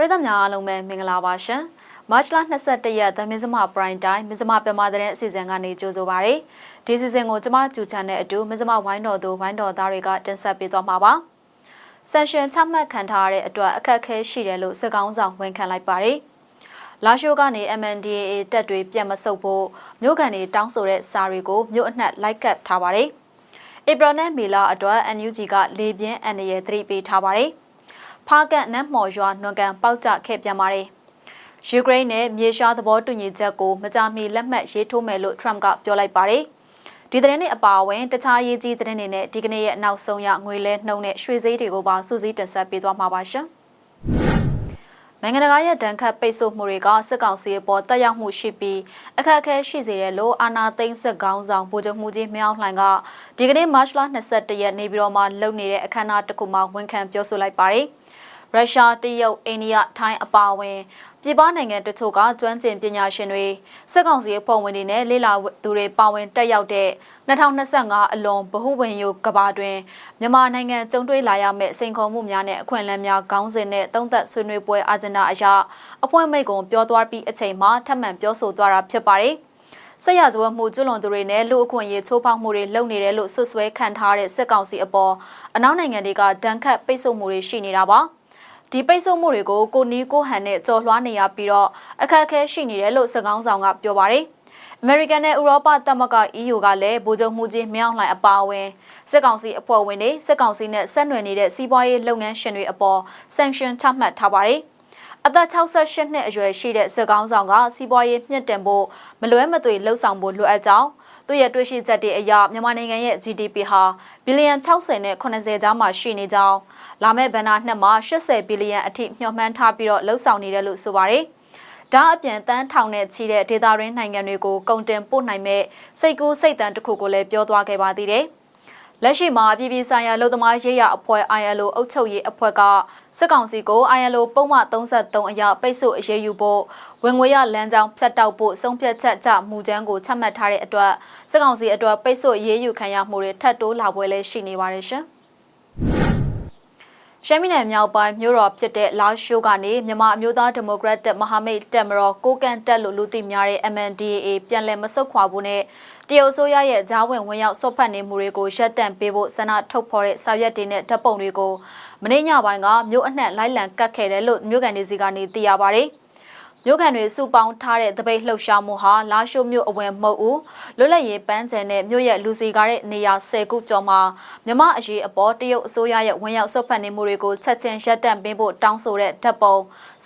ပရိသတ်များအားလုံးပဲမင်္ဂလာပါရှင်။မတ်လ22ရက်သမင်းစမပရိုင်တိုင်းမင်းစမပြမတဲ့အစီအစဉ်ကနေကြိုဆိုပါရစေ။ဒီစီစဉ်ကိုကျမကျူချန်တဲ့အတူမင်းစမဝိုင်းတော်သူဝိုင်းတော်သားတွေကတင်ဆက်ပေးသွားမှာပါ။ဆန်ရှင်ချမှတ်ခံထားရတဲ့အတွက်အခက်အခဲရှိတယ်လို့စစ်ကောင်းဆောင်ဝန်ခံလိုက်ပါတယ်။လာရှိုးကနေ MNDAA တက်တွေပြန်မဆုတ်ဖို့မြို့ကန်တွေတောင်းဆိုတဲ့စာတွေကိုမြို့အနှံ့လိုက်ကတ်ထားပါတယ်။ဧပြီနဲ့မေလအတွက် NUG ကလေပြင်းအန်ရယ်သတိပေးထားပါတယ်။ ဖားကန့်နတ်မော်ရွာနွန်ကန်ပေါက်ကြခဲ့ပြန်ပါတယ်။ယူကရိန်းနဲ့မြေရှားသဘောတူညီချက်ကိုမကြာမီလက်မှတ်ရေးထိုးမယ်လို့ Trump ကပြောလိုက်ပါတယ်။ဒီသတင်းတွေအပါအဝင်တခြားရေးကြီးသတင်းတွေနဲ့ဒီကနေ့ရဲ့နောက်ဆုံးရငွေလဲနှုံနဲ့ရွှေစည်းတွေကိုပါစူးစီးတင်ဆက်ပေးသွားမှာပါရှင်။နိုင်ငံတကာရဲ့ဒဏ်ခတ်ပိတ်ဆို့မှုတွေကစစ်ကောင်စီအပေါ်တက်ရောက်မှုရှိပြီးအခက်အခဲရှိစေတယ်လို့အာနာသိန်းစစ်ကောင်းဆောင်ဗိုလ်ချုပ်မှုကြီးမြောင်းလှိုင်ကဒီကနေ့မတ်လ22ရက်နေပြည်တော်မှာလုပ်နေတဲ့အခမ်းအနားတစ်ခုမှာဝန်ခံပြောဆိုလိုက်ပါတယ်။ ရုရှားတရုတ်အိန္ဒိယထိုင်းအပါအဝင်ပြည်ပနိုင်ငံတချို့ကကျွမ်းကျင်ပညာရှင်တွေစစ်ကောင်စီအဖွဲ့ဝင်တွေနဲ့လေလာသူတွေပါဝင်တက်ရောက်တဲ့2025အလွန်ဗဟုဝင်ယိုကဘာတွင်မြန်မာနိုင်ငံကြုံတွေ့လာရမယ့်စိန်ခေါ်မှုများနဲ့အခွင့်အလမ်းများခေါင်းစဉ်နဲ့သုံးသက်ဆွေးနွေးပွဲအာဂျင်ဒါအရအဖွဲ့မိတ်ကွန်ပြောသွားပြီးအချိန်မှာထပ်မံပြောဆိုသွားတာဖြစ်ပါတယ်။ဆက်ရဇဝတ်မှုကျွလွန်သူတွေနဲ့လူအခွင့်အရေးချိုးဖောက်မှုတွေလုပ်နေတယ်လို့ဆွဆွဲခံထားတဲ့စစ်ကောင်စီအပေါ်အနောက်နိုင်ငံတွေကဒဏ်ခတ်ပိတ်ဆို့မှုတွေရှိနေတာပါ။ ဒီပိတ်ဆို့မှုတွေကိုကိုနီးကိုဟန်နဲ့ကြော်လွှားနေရပြီးတော့အခက်အခဲရှိနေတယ်လို့စကောင်းဆောင်ကပြောပါတယ်။ American နဲ့ Europa သမဂ္ဂ EU ကလည်းဗိုလ်ချုပ်မှုကြီးမြောင်းလှိုင်အပါအဝင်စစ်ကောင်စီအဖွဲ့ဝင်တွေစစ်ကောင်စီနဲ့ဆက်နွယ်နေတဲ့စီးပွားရေးလုပ်ငန်းရှင်တွေအပေါ် sanction ချမှတ်ထားပါတယ်။အသက်68နှစ်အရွယ်ရှိတဲ့စစ်ကောင်းဆောင်ကစီးပွားရေးမြင့်တင်ဖို့မလွဲမသွေလှုပ်ဆောင်ဖို့လိုအပ်ကြောင်း သူရဲ့တွေ့ရှိချက်တွေအရမြန်မာနိုင်ငံရဲ့ GDP ဟာဘီလီယံ60နဲ့80ကြားမှာရှိနေကြောင်းလာမယ့်ဘဏ္ဍာနှစ်မှာ80ဘီလီယံအထိမျှော်မှန်းထားပြီးတော့လှုပ်ဆောင်နေတယ်လို့ဆိုပါတယ်။ဒါအပြင်တန်းထောင်နဲ့ချီတဲ့ဒေသရင်းနိုင်ငံတွေကိုကုန်တင်ပို့နိုင်မဲ့စိတ်ကူးစိတ်တန်တစ်ခုကိုလည်းပြောသွားခဲ့ပါသေးတယ်။ လက်ရှိမှာပြည်ပြည်ဆိုင်ရာလုံသမားရေးရအဖွဲ့ ILO အုပ်ချုပ်ရေးအဖွဲ့ကစစ်ကောင်စီကို ILO ပုံမှန်33အရပိတ်ဆို့အရေးယူဖို့ဝင်ငွေရလမ်းကြောင်းဖြတ်တောက်ဖို့ဆုံးဖြတ်ချက်ချမူကြမ်းကိုချမှတ်ထားတဲ့အတွက်စစ်ကောင်စီအတွက်ပိတ်ဆို့အရေးယူခံရမှုတွေထပ်တိုးလာပွဲလည်းရှိနေပါတယ်ရှင်။ ရှမ်းပြည်နယ်မြောက်ပိုင်းမြို့တော်ဖြစ်တဲ့လာရှိုးကနေမြန်မာအမျိုးသားဒီမိုကရက်တစ်မဟာမိတ်တက်မတော်ကိုကန်တက်လို့လူသိများတဲ့ MNDAA ပြန်လည်မဆုတ်ခွာဖို့နဲ့တရုတ်ဆိုရရဲ့ဂျားဝင်ဝင်ရောက်ဆွတ်ဖက်နေမှုတွေကိုရပ်တန့်ပေးဖို့ဆန္ဒထုတ်ဖော်တဲ့စာရွက်တွေနဲ့ဓာတ်ပုံတွေကိုမနေ့ညပိုင်းကမြို့အနှံ့လိုက်လံကတ်ခဲ့တယ်လို့မြို့ကန်တွေစီကနေသိရပါဗျ။ မြို့ခံတွေစုပေါင်းထားတဲ့တပိတ်လှုပ်ရှားမှုဟာလာရှိုးမြို့အဝင်မဟုတ်ဘူးလွတ်လပ်ရေးပန်းချန်နဲ့မြို့ရဲ့လူစီကားတဲ့နေရာ၁၀ခုကျော်မှာမြမအရေးအပေါ်တရုတ်အစိုးရရဲ့ဝင်ရောက်ဆွတ်ဖက်နေမှုတွေကိုချက်ချင်းရပ်တန့်ပေးဖို့တောင်းဆိုတဲ့ဓာတ်ပုံ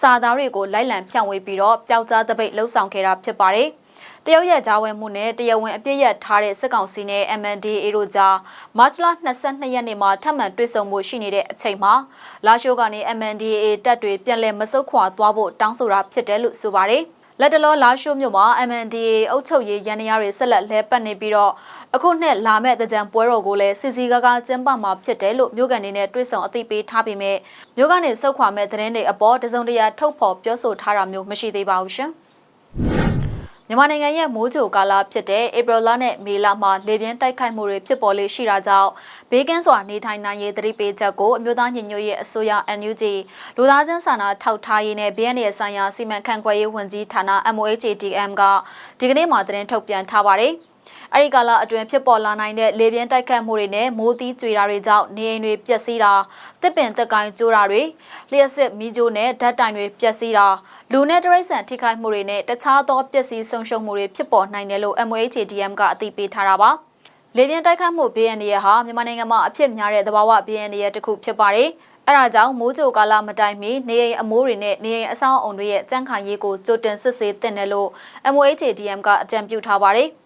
စာသားတွေကိုလိုက်လံဖြန့်ဝေပြီးတော့ပျောက်ကြားတပိတ်လှုပ်ဆောင်ခဲ့တာဖြစ်ပါတယ်။ တရုတ်ရဲ့ဂျာဝင်မှုနဲ့တရားဝင်အပြစ်ရထားတဲ့စစ်ကောင်စီနဲ့ MNDAA တို့ကြားမတ်လ22ရက်နေ့မှာထပ်မံတွေ့ဆုံမှုရှိနေတဲ့အချိန်မှာလာရှိုးကနေ MNDAA တပ်တွေပြန်လည်မဆုတ်ခွာသွားဖို့တောင်းဆိုတာဖြစ်တယ်လို့ဆိုပါတယ်။လက်တလောလာရှိုးမြို့မှာ MNDA အုပ်ချုပ်ရေးရန်ရာတွေဆက်လက်လဲပတ်နေပြီးတော့အခုနှစ်လာမဲ့တကြံပွဲတော်ကိုလည်းစီစီကားကားကျင်းပမှာဖြစ်တယ်လို့မြို့ကန်တွေနဲ့တွေ့ဆုံအသိပေးထားပေမဲ့မြို့ကနေစုတ်ခွာမဲ့သတင်းတွေအပေါ်တစုံတရာထုတ်ဖော်ပြောဆိုထားတာမျိုးမရှိသေးပါဘူးရှင်။ မြန်မာနိုင်ငံရဲ့မိုးကြိုကာလဖြစ်တဲ့ဧပြီလနဲ့မေလမှာလေပြင်းတိုက်ခိုက်မှုတွေဖြစ်ပေါ်လေရှိတာကြောင့်ဘေးကင်းစွာနေထိုင်နိုင်ရေးသတိပေးချက်ကိုအမျိုးသားညီညွတ်ရေးအစိုးရ NUG လူသားချင်းစာနာထောက်ထားရေးနဲ့ BNN ဆိုင်ရာစီမံခန့်ခွဲရေးဝန်ကြီးဌာန MOHDM ကဒီကနေ့မှသတင်းထုတ်ပြန်ထားပါတယ်။ အဲ့ဒီကာလအတွင်းဖြစ်ပေါ်လာနိုင်တဲ့လေပြင်းတိုက်ခတ်မှုတွေနဲ့မိုးသီးကြွေတာတွေကြောင့်နေအိမ်တွေပျက်စီးတာတစ်ပင်တက်ကိုင်းကျိုးတာတွေလျှက်စစ်မီးကြိုးနဲ့ဓာတ်တိုင်တွေပျက်စီးတာလူနဲ့တရိတ်ဆန်ထိခိုက်မှုတွေနဲ့တခြားသောပျက်စီးဆုံးရှုံးမှုတွေဖြစ်ပေါ်နိုင်တယ်လို့ MOHDM ကအသိပေးထားတာပါလေပြင်းတိုက်ခတ်မှု BNN ရဟာမြန်မာနိုင်ငံမှာအဖြစ်များတဲ့သဘာဝ BNN ရတစ်ခုဖြစ်ပါတယ်။အဲဒါကြောင့်မိုးကြိုကာလမတိုင်မီနေအိမ်အမိုးတွေနဲ့နေအိမ်အဆောင်အုံတွေရဲ့ကြန့်ခိုင်ရေးကိုကြိုတင်စစ်ဆေးတင်တယ်လို့ MOHDM ကအကြံပြုထားပါတယ်။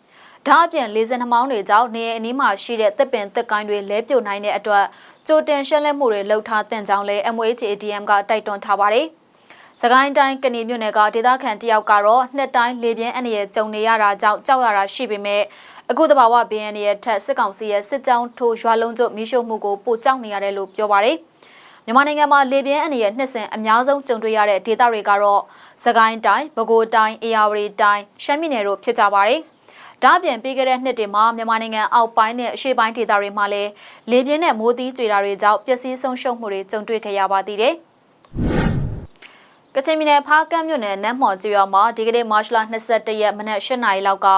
ဒါအပြင်လေစင်နှမောင်းတွေကြောင့်နေအနီးမှာရှိတဲ့တစ်ပင်တစ်ကိုင်းတွေလဲပြုတ်နိုင်တဲ့အတွက်ကြိုတင်ရှင်းလင်းမှုတွေလှုပ်ထားတဲ့ကြောင်းလဲ MOHADM ကတိုက်တွန်းထားပါတယ်။စကိုင်းတိုင်းကနေမြို့နယ်ကဒေသခံတယောက်ကတော့နှစ်တိုင်းလေပြင်းအနေနဲ့ကြုံနေရတာကြောင့်ကြောက်ရတာရှိပေမဲ့အခုတဘာဝဘင်းအနေနဲ့ထက်စစ်ကောင်စီရဲ့စစ်ကြောင်းထိုးရွာလုံးကျမိရှုမှုကိုပိုကြောက်နေရတယ်လို့ပြောပါတယ်။မြန်မာနိုင်ငံမှာလေပြင်းအနေနဲ့နှစ်စဉ်အများဆုံးကြုံတွေ့ရတဲ့ဒေသတွေကတော့စကိုင်းတိုင်း၊ပဲခူးတိုင်း၊အေရဝတီတိုင်း၊ရှမ်းပြည်နယ်တို့ဖြစ်ကြပါတယ်။ ဒါအပြင်ပြီးခဲ့တဲ့နှစ်တွေမှာမြန်မာနိုင်ငံအောက်ပိုင်းနဲ့အရှေ့ပိုင်းဒေသတွေမှာလည်းလေပြင်းနဲ့မိုးသီးကြွေတာတွေကြောင့်ပျက်စီးဆုံးရှုံးမှုတွေကြုံတွေ့ခဲ့ရပါသေးတယ်။ကချင်ပြည်နယ်ဖားကန့်မြို့နယ်နတ်မော်ကျွော်မှာဒီကနေ့မတ်လ22ရက်မနက်8နာရီလောက်က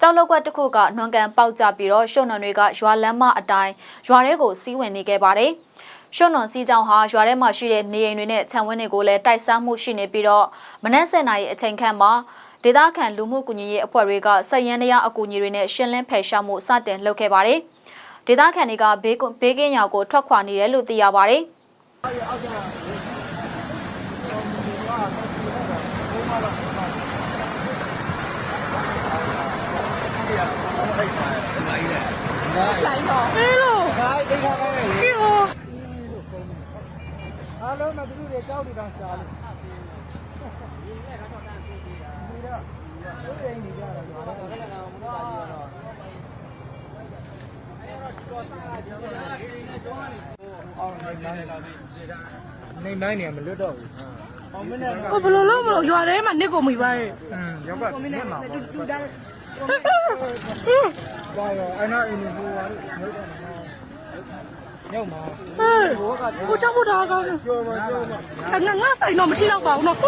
ကြောက်လောက်ကွက်တစ်ခုကနှွန်ကန်ပေါက်ကျပြီးတော့ရှုံနွန်တွေကရွာလမ်းမအတိုင်းရွာထဲကိုစီးဝင်နေခဲ့ပါတယ်။ရှုံနွန်စီးကြောင်ဟာရွာထဲမှာရှိတဲ့နေအိမ်တွေနဲ့ခြံဝင်းတွေကိုလည်းတိုက်စားမှုရှိနေပြီးတော့မနက်7နာရီအချိန်ခန့်မှာ ဒေသခံလူမှုကူညီရေးအဖွဲ့တွေကစက်ရန်တရားအကူအညီတွေနဲ့ရှင်းလင်းဖယ်ရှားမှုစတင်လုပ်ခဲ့ပါတယ်။ဒေသခံတွေကဘေးကဘေးကင်းရွာကိုထွက်ခွာနေတယ်လို့သိရပါတယ်။အားလုံးမသူတို့တွေကြောက်နေတောင်ရှာလို့ဒီတော့တို့ ရင်နေကြတာကျွန်တော်တို့အောင်နေနေလာပြီနေမိုင်းနေမလွတ်တော့ဘူးအောင်မင်းနဲ့ဟိုဘယ်လိုလုပ်မလို့ရွာထဲမှာနစ်ကိုမိပါရဲ့อืมရောက်ကမြင်မှာပေါ့တူတာဘာရောအဲ့နာအင်းဘူးပါလို့ညောက်မှာဟဲ့ကိုချဖို့တာကောင်းတယ်ပြောပါပြောပါအဲ့ငါငါဆိုင်တော့မရှိတော့ပါဘူးနော်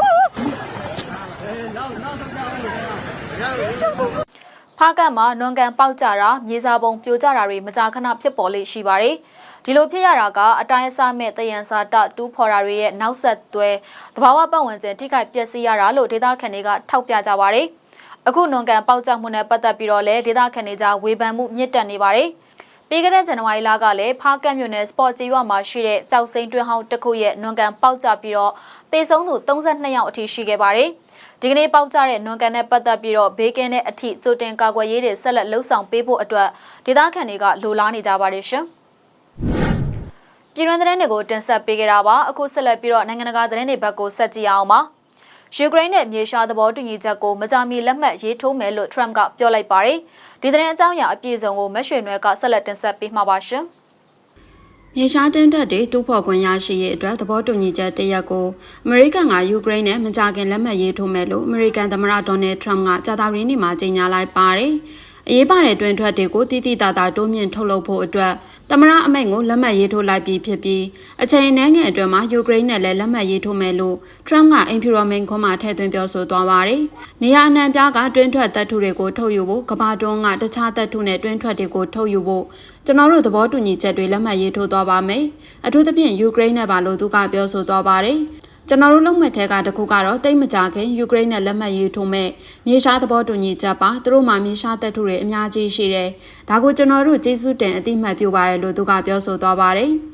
ဖားကတ်မှာနွန်ကန်ပေါက်ကြတာမြေစာပုံပြိုကျတာတွေမကြာခဏဖြစ်ပေါ်လေရှိပါတယ်။ဒီလိုဖြစ်ရတာကအတိုင်းအဆမဲ့တယံစာတတူးဖော်တာတွေရဲ့နောက်ဆက်တွဲသဘာဝပတ်ဝန်းကျင်ထိခိုက်ပျက်စီးရတာလို့ဒေသခံတွေကထောက်ပြကြပါတယ်။အခုနွန်ကန်ပေါက်ကြမှုနဲ့ပတ်သက်ပြီးတော့လည်းဒေသခံတွေကြားဝေဖန်မှုမြင့်တက်နေပါတယ်။ ပြီးခဲ့တဲ့ဇန်နဝါရီလကလည်းဖားကတ်မြို့နယ်စပေါ့ကြီးရွာမှာရှိတဲ့ကြောက်စိမ်းတွင်းဟောင်းတစ်ခုရဲ့နွန်ကန်ပေါက်ကြပြီးတော့တေဆုံးသူ32ယောက်အထိရှိခဲ့ပါတယ်။ဒီကနေ့ပေါက်ကြတဲ့နွန်ကန်နဲ့ပတ်သက်ပြီးတော့ဘေးကင်းတဲ့အထိကြိုတင်ကာကွယ်ရေးတွေဆက်လက်လှုပ်ဆောင်ပေးဖို့အတွက်ဒေသခံတွေကလိုလားနေကြပါတယ်ရှင်။ပြည်တွင်းသတင်းတွေကိုတင်ဆက်ပေးကြတာပါအခုဆက်လက်ပြီးတော့နိုင်ငံတကာသတင်းတွေဘက်ကိုဆက်ကြည့်အောင်ပါ။ ယူကရိန်းနဲ့မြေရှားသဘောတူညီချက်ကိုမကြာမီလက်မှတ်ရေးထိုးမယ်လို့ Trump ကပြောလိုက်ပါတယ်။ဒီသတင်းအကြောင်းအရာအပြည့်စုံကိုမက်ရွှေနွယ်ကဆက်လက်တင်ဆက်ပေးမှာပါရှင်။မြေရှားတင်းတက်တွေတူဖော်ခွင့်ရရှိရေးအတွက်သဘောတူညီချက်တရက်ကိုအမေရိကန်ကယူကရိန်းနဲ့မကြာခင်လက်မှတ်ရေးထိုးမယ်လို့အမေရိကန်သမ္မတဒေါ်နယ်ထရမ့်ကကြာသပတေးနေ့မှာကြေညာလိုက်ပါတယ်။ အရေးပါတဲ့တွင်ထွက်တွေကိုတိတိတသာတိုးမြင့်ထုတ်လုပ်ဖို့အတွက်သမ္မတအမိန့်ကိုလက်မှတ်ရေးထိုးလိုက်ပြီးဖြစ်ပြီးအချိန်အနည်းငယ်အတွင်းမှာယူကရိန်းနဲ့လည်းလက်မှတ်ရေးထိုးမယ်လို့ထရမ့်ကအိမ်ဖြူတော်မိန့်ခွန်းမှာထည့်သွင်းပြောဆိုသွားပါတယ်။နေရာအနှံ့ပြားကတွင်ထွက်တပ်ထုတွေကိုထုတ်ယူဖို့ကမ္ဘာတွန်းကတခြားတပ်ထုနဲ့တွင်ထွက်တွေကိုထုတ်ယူဖို့ကျွန်တော်တို့သဘောတူညီချက်တွေလက်မှတ်ရေးထိုးသွားပါမယ်။အထူးသဖြင့်ယူကရိန်းနဲ့ပါလို့သူကပြောဆိုသွားပါတယ်။ ကျွန်တော်တို့လုံမဲ့ထဲကတခုကတော့တိတ်မကြခင်ယူကရိန်းနဲ့လက်မှတ်ရေးထိုးမဲ့မြေရှားသဘောတူညီချက်ပါသူတို့မှမြေရှားတပ်ထုတွေအများကြီးရှိတယ်ဒါကိုကျွန်တော်တို့ကျေးဇူးတင်အတိမတ်ပြုပါတယ်လို့သူကပြောဆိုသွားပါတယ်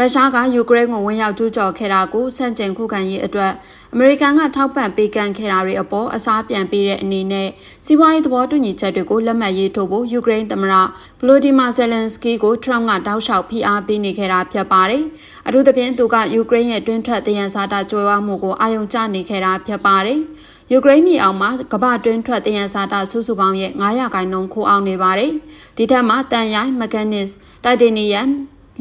ရုရှားကယူကရိန်းကိုဝင်ရောက်ကျူးကျော်ခဲ့တာကိုဆန့်ကျင်ခုခံရေးအတွက်အမေရိကန်ကထောက်ပံ့ပေးကမ်းခဲ့တာတွေအပေါ်အစားပြန်ပေးတဲ့အနေနဲ့စီးပွားရေးသဘောတူညီချက်တွေကိုလက်မှတ်ရေးထိုးဖို့ယူကရိန်းသမ္မတဗလိုဒီမာဇယ်လန်စကီကိုထရမ့်ကတောက်လျှောက်ဖိအားပေးနေခဲ့တာဖြစ်ပါတယ်။အထူးသဖြင့်သူကယူကရိန်းရဲ့တွင်းထွက်တယံဇာတာကြွယ်ဝမှုကိုအာရုံကျနေခဲ့တာဖြစ်ပါတယ်။ယူကရိန်းပြည်အောင်မှာကမ္ဘာတွင်းထွက်တယံဇာတာစုစုပေါင်းရဲ့900ခိုင်နှုန်းခိုးအောင်နေပါတယ်။ဒီထက်မှတန်ရိုင်းမက်ကန်နစ်တိုက်တေနီယမ်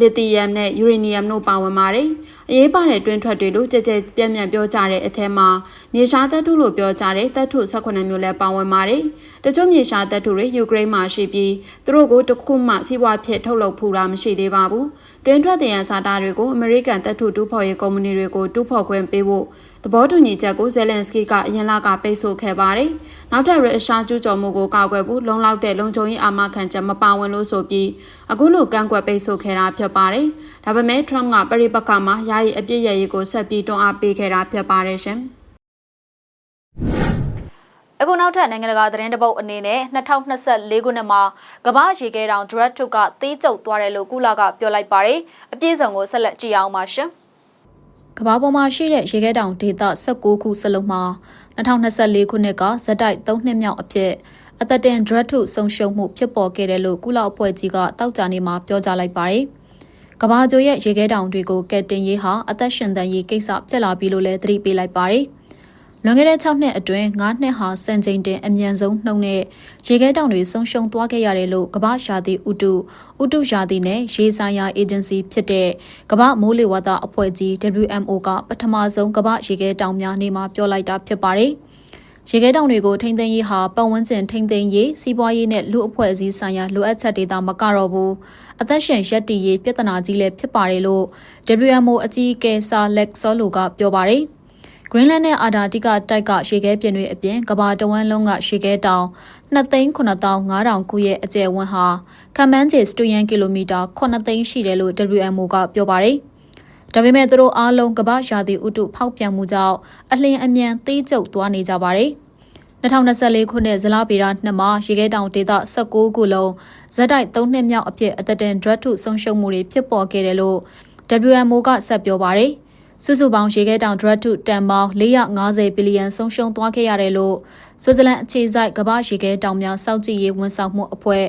လီသီယမ်နဲ့ယူရေနီယမ်တို့ပါဝင်ပါတယ်။အရေးပါတဲ့တွင်းထွက်တွေလို့ကြဲကြဲပြန့်ပြန့်ပြောကြတဲ့အထက်မှာမြေရှားတပ်ထုလို့ပြောကြတဲ့တပ်ထု18မျိုးလည်းပါဝင်ပါတယ်။တချို့မြေရှားတပ်ထုတွေယူကရိန်းမှာရှိပြီးသူတို့ကိုတခုမှစီးပွားဖြစ်ထုတ်လုပ်ဖူတာမရှိသေးပါဘူး။တွင်းထွက်တဲ့ရန်စာတာတွေကိုအမေရိကန်တပ်ထုတူးဖော်ရေးကုမ္ပဏီတွေကိုတူးဖော်ခွင့်ပေးဖို့သဘောတူညီချက်ကိုဇယ်လန်စကီကအရင်လကပိတ်ဆို့ခဲ့ပါတယ်။နောက်ထပ်ရုရှားကျူးကျော်မှုကိုကာကွယ်ဖို့လုံလောက်တဲ့လုံခြုံရေးအာမခံချက်မပါဝင်လို့ဆိုပြီးအခုလိုကန့်ကွက်ပိတ်ဆို့ခဲ့တာဖြစ်ပါတယ်။ဒါပေမဲ့ Trump ကပရိပက္ခမှာယာယီအပြစ်ရရေးကိုဆက်ပြီးတွန်းအားပေးခဲ့တာဖြစ်ပါတယ်ရှင်။အခုနောက်ထပ်နိုင်ငံတကာသတင်းတပုတ်အနေနဲ့2024ခုနှစ်မှာကမ္ဘာရေခဲတောင် Direct ထုတ်ကသေးကျုပ်သွားတယ်လို့ကုလကပြောလိုက်ပါတယ်။အပြည့်စုံကိုဆက်လက်ကြည့်အောင်ပါရှင်။ ကမ္ဘာပေါ်မှာရှိတဲ့ရေခဲတောင်ဒေသ16ခုစလုံးမှာ2024ခုနှစ်ကဇက်တိုက်3နှစ်မြောက်အဖြစ်အသက်တင် Direct ထုတ်ဆုံးရှုံးမှုဖြစ်ပေါ်ခဲ့တယ်လို့ကုလအဖွဲ့ကြီးကတောက်ကြနေမှာပြောကြားလိုက်ပါတယ်။ကမ္ဘာကျိုရဲ့ရေခဲတောင်တွေကိုကယ်တင်ရေးဟာအသက်ရှင်သန်ရေးကိစ္စဖြစ်လာပြီလို့လည်းသတိပေးလိုက်ပါတယ်။ လွန်ခဲ့တဲ့6နှစ်အတွင်း9နှစ်ဟာစံချိန်တင်အမြန်ဆုံးနှုန်းနဲ့ရေခဲတောင်တွေဆုံးရှုံးသွားခဲ့ရတယ်လို့ကမ္ဘာရှာသည်ဥတုဥတုရှာသည်နဲ့ရေဆိုင်ရာအေဂျင်စီဖြစ်တဲ့ကမ္ဘာမိုးလေဝသအဖွဲ့ကြီး WMO ကပထမဆုံးကမ္ဘာရေခဲတောင်များနေမှာပြောလိုက်တာဖြစ်ပါတယ်။ရေခဲတောင်တွေကိုထိမ့်သိမ်းရေးဟာပတ်ဝန်းကျင်ထိမ့်သိမ်းရေးစီးပွားရေးနဲ့လူအဖွဲ့အစည်းဆိုင်ရာလိုအပ်ချက်တွေသာမကတော့ဘူးအသက်ရှင်ရပ်တည်ရေးပြဿနာကြီးလည်းဖြစ်ပါတယ်လို့ WMO အကြီးအကဲဆာလက်ဆောလိုကပြောပါတယ်။ Greenland နဲ့အာတာတိကတိုက်ကရေခဲပြင်တွေအပြင်ကဘာတဝန်းလုံးကရေခဲတောင်2,9500ခုရဲ့အကျယ်ဝန်းဟာခမန်းကျေစတူယန်ကီလိုမီတာ9သိန်းရှိတယ်လို့ WMO ကပြောပါတယ်။ဒါပေမဲ့သူတို့အားလုံးကမ္ဘာရာသီဥတုဖောက်ပြန်မှုကြောင့်အလင်းအမြန်သေးကျုပ်သွားနေကြပါတယ်။2024ခုနှစ်ဇလဗေဒနှစ်မှာရေခဲတောင်ဒေသ16ခုလုံးဇက်တိုက်3နှစ်မြောက်အဖြစ်အသက်တင်ဒရက်ထုဆုံးရှုံးမှုတွေဖြစ်ပေါ်ခဲ့တယ်လို့ WMO ကဆက်ပြောပါတယ်။ စုစုပေါင်းရေခဲတောင်ဒရက်ထုတန်ပေါင်း450ဘီလီယံဆုံးရှုံးသွားခဲ့ရတယ်လို့ဆွစ်ဇာလန်အခြေစိုက်ကမ္ဘာရေခဲတောင်များစောင့်ကြည့်ရေးဝန်ဆောင်မှုအဖွဲ့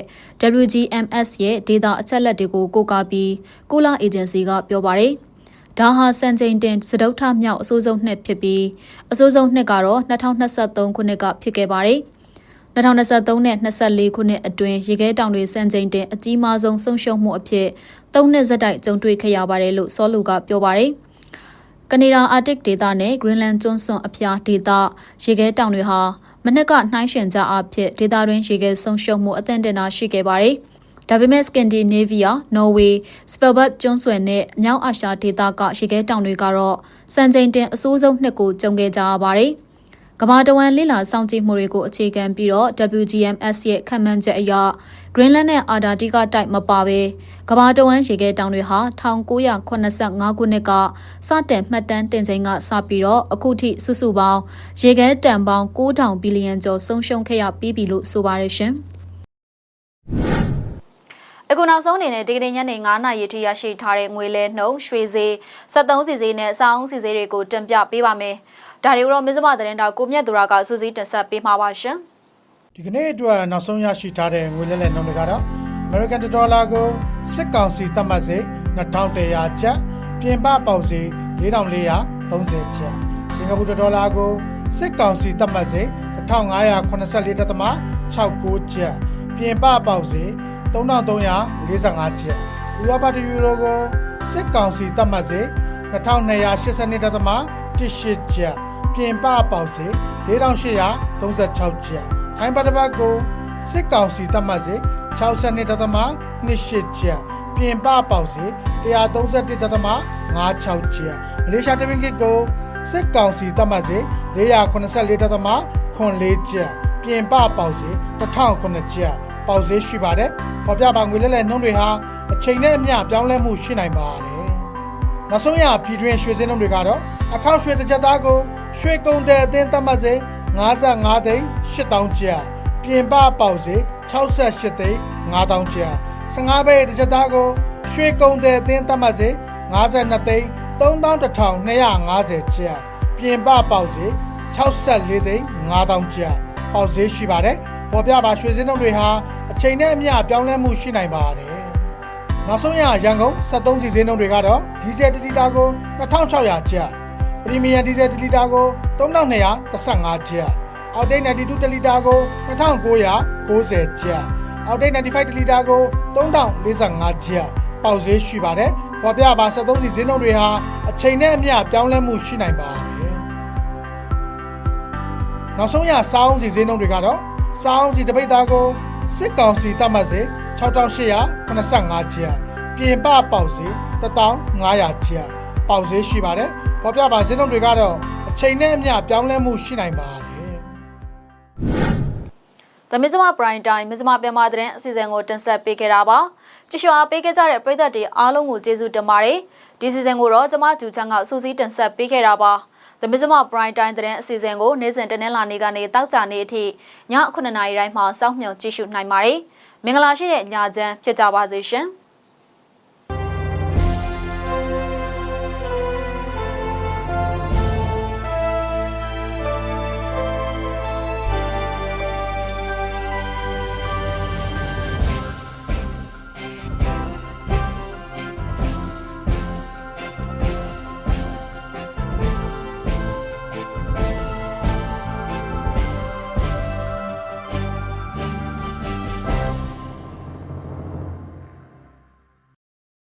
WGMS ရဲ့ဒေတာအချက်လက်တွေကိုကိုးကားပြီးကူလာအေဂျင်စီကပြောပါတယ်။ဒါဟာစံချိန်တင်စတုထမြောက်အဆိုးဆုံးနှစ်ဖြစ်ပြီးအဆိုးဆုံးနှစ်ကတော့2023ခုနှစ်ကဖြစ်ခဲ့ပါတယ်။2023နဲ့24ခုနှစ်အတွင်းရေခဲတောင်တွေစံချိန်တင်အကြီးမားဆုံးဆုံးရှုံးမှုအဖြစ်၃နှစ်ဇက်တိုက်ကြုံတွေ့ခဲ့ရပါတယ်လို့စောလူကပြောပါတယ်။ ကနေဒါအာတစ်ဒေသနဲ့ Greenland ကျွန်းစွန်အဖျားဒေသရေခဲတောင်တွေဟာမနက်ကနှိုင်းယှဉ်ကြအဖြစ်ဒေသတွင်းရေခဲဆုံးရှုံးမှုအသင့်တင်တာရှိခဲ့ပါတယ်။ဒါပေမဲ့ Scandinavia, Norway, Svalbard ကျွန်းဆွယ်နဲ့မြောက်အာရှဒေသကရေခဲတောင်တွေကတော့စံချိန်တင်အဆိုးဆုံးနှစ်ကိုကြုံခဲ့ကြရပါတယ်။ကမ္ဘာတဝန်းလိလာစောင့်ကြည့်မှုတွေကိုအခြေခံပြီးတော့ WGMS ရဲ့ခန့်မှန်းချက်အရ Greenland နဲ့ Antarctica တိုက်မပါဘဲကမ္ဘာတဝန်းရေခဲတောင်တွေဟာ1985ခုနှစ်ကစတင်မှတ်တမ်းတင်ချိန်ကစပြီးတော့အခုထိစုစုပေါင်းရေခဲတန်ပေါင်း9000ဘီလီယံကျော်ဆုံးရှုံးခဲ့ရပြီးပြီလို့ဆိုပါတယ်ရှင်။အခုနောက်ဆုံးအနေနဲ့ဒီကနေ့ညနေ9:00နာရီထိရရှိထားတဲ့ငွေလဲနှုန်းရွှေဈေး73စီစီနဲ့အဆောင်စီစီတွေကိုတင်ပြပေးပါမယ်။ဒါတွေကိုတော့မစ္စမသတင်းတော်ကိုမြတ်သူရကစူးစီးတင်ဆက်ပေးမှာပါရှင်။ ဒီကနေ့အတွက်နောက်ဆုံးရရှိထားတဲ့ငွေလဲလှယ်နှုန်းတွေကတော့ American Dollar ကိုစစ်ကောင်စီသတ်မှတ်စေ2100ကျပ်ပြင်ပပေါက်စေ4430ကျပ်စင်ကာပူဒေါ်လာကိုစစ်ကောင်စီသတ်မှတ်စေ1584.69ကျပ်ပြင်ပပေါက်စေ3345ကျပ်ဥရောပတယူရိုကိုစစ်ကောင်စီသတ်မှတ်စေ2282.18ကျပ်ပြင်ပပေါက်စေ4836ကျပ် ထိုင်းဘတ်တစ်ပတ်ကိုစစ်ကောင်စီသတ်မှတ်စေ62.28ကျပ်ပြင်ပပေါက်စေ131.56ကျပ်မလေးရှားတပင်းကစ်ကိုစစ်ကောင်စီသတ်မှတ်စေ484.84ကျပ်ပြင်ပပေါက်စေ1009ကျပ်ပေါက်စေရှိပါတယ်ပေါ်ပြပါငွေလဲလဲနှုန်းတွေဟာအချိန်နဲ့အမျှပြောင်းလဲမှုရှိနိုင်ပါတယ်နောက်ဆုံးရပြည်တွင်းရွှေစင်းနှုန်းတွေကတော့အခောက်ရွှေတစ်ချက်သားကိုရွှေကုန်တဲ့အသင်းသတ်မှတ်စေ 55သိန်း8000ကျပ်ပြင်ပပေါက်စေ68သိန်း9000ကျပ်15ဘဲတစ်ချက်သားကိုရွှေကုန်တဲ့အသင်းသတ်မှတ်စေ52သိန်း31,250ကျပ်ပြင်ပပေါက်စေ64သိန်း9000ကျပ်ပေါက်စေရှိပါတယ်ပေါ်ပြပါရွှေစင်းတို့တွေဟာအချိန်နဲ့အမျှပြောင်းလဲမှုရှိနိုင်ပါတယ်နောက်ဆုံးရရန်ကုန်73စီစင်းတို့တွေကတော့ဒီဇယ်1လီတာကို2600ကျပ်ပ ရီမီယံဒီဇယ်1လီတာကို3215ကျပ်အောက်တိတ်92တလီတာကို2990ကျပ်အောက်တိတ်95တလီတာကို3045ကျပ်ပေါက်ဈေးရှိပါတယ်။ပေါ်ပြပါ73စီဈေးနှုန်းတွေဟာအချိန်နဲ့အမျှပြောင်းလဲမှုရှိနိုင်ပါတယ်။နောက်ဆုံးရစောင်းစီဈေးနှုန်းတွေကတော့စောင်းစီတပိတ်သားကိုစစ်ကောင်စီတတ်မှတ်စေ6885ကျပ်ပြင်ပပေါက်ဈေး1500ကျပ် ပေါက်ဈေးရှိပါတယ်။ပေါ်ပြပါဈေးနှုန်းတွေကတော့အချိန်နဲ့အမျှပြောင်းလဲမှုရှိနိုင်ပါတယ်။သမစ္စမပရိုင်တိုင်းမစ္စမမြန်မာသတင်းအစီအစဉ်ကိုတင်ဆက်ပေးခဲ့တာပါကြည့်ရှုအားပေးခဲ့ကြတဲ့ပရိသတ်တွေအားလုံးကိုကျေးဇူးတင်ပါတယ်ဒီစီစဉ်ကိုတော့ကျမကျူချန်းကစူးစီးတင်ဆက်ပေးခဲ့တာပါသမစ္စမပရိုင်တိုင်းသတင်းအစီအစဉ်ကိုနေ့စဉ်တနင်္လာနေ့ကနေတောက်ကြနေ့အထိည9:00နာရီတိုင်းမှာစောင့်မျှော်ကြည့်ရှုနိုင်ပါတယ်မင်္ဂလာရှိတဲ့ညချမ်းဖြစ်ကြပါစေရှင်